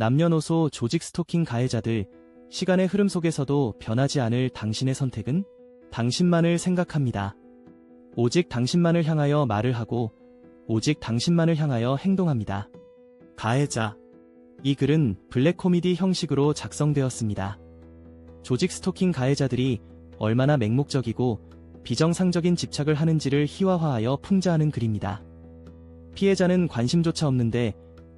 남녀노소 조직 스토킹 가해자들, 시간의 흐름 속에서도 변하지 않을 당신의 선택은? 당신만을 생각합니다. 오직 당신만을 향하여 말을 하고, 오직 당신만을 향하여 행동합니다. 가해자. 이 글은 블랙 코미디 형식으로 작성되었습니다. 조직 스토킹 가해자들이 얼마나 맹목적이고 비정상적인 집착을 하는지를 희화화하여 풍자하는 글입니다. 피해자는 관심조차 없는데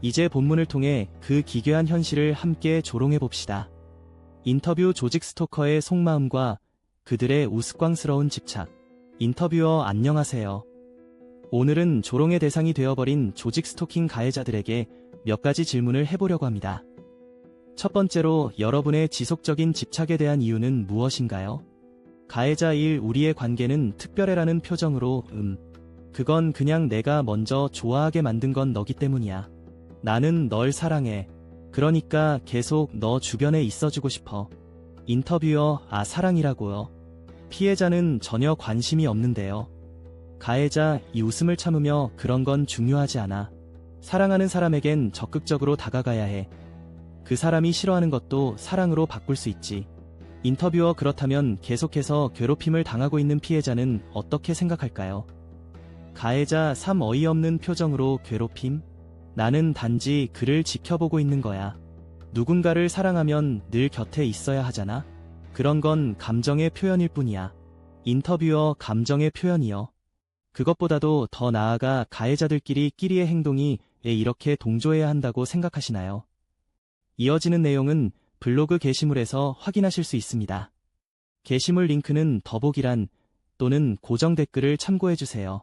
이제 본문을 통해 그 기괴한 현실을 함께 조롱해 봅시다. 인터뷰 조직 스토커의 속마음과 그들의 우스꽝스러운 집착. 인터뷰어 안녕하세요. 오늘은 조롱의 대상이 되어버린 조직 스토킹 가해자들에게 몇 가지 질문을 해보려고 합니다. 첫 번째로 여러분의 지속적인 집착에 대한 이유는 무엇인가요? 가해자 1 우리의 관계는 특별해라는 표정으로 음. 그건 그냥 내가 먼저 좋아하게 만든 건 너기 때문이야. 나는 널 사랑해. 그러니까 계속 너 주변에 있어주고 싶어. 인터뷰어 아 사랑이라고요. 피해자는 전혀 관심이 없는데요. 가해자 이 웃음을 참으며 그런 건 중요하지 않아. 사랑하는 사람에겐 적극적으로 다가가야 해. 그 사람이 싫어하는 것도 사랑으로 바꿀 수 있지. 인터뷰어 그렇다면 계속해서 괴롭힘을 당하고 있는 피해자는 어떻게 생각할까요? 가해자 3 어이없는 표정으로 괴롭힘? 나는 단지 그를 지켜보고 있는 거야. 누군가를 사랑하면 늘 곁에 있어야 하잖아? 그런 건 감정의 표현일 뿐이야. 인터뷰어 감정의 표현이요. 그것보다도 더 나아가 가해자들끼리 끼리의 행동이 왜 이렇게 동조해야 한다고 생각하시나요? 이어지는 내용은 블로그 게시물에서 확인하실 수 있습니다. 게시물 링크는 더보기란 또는 고정 댓글을 참고해주세요.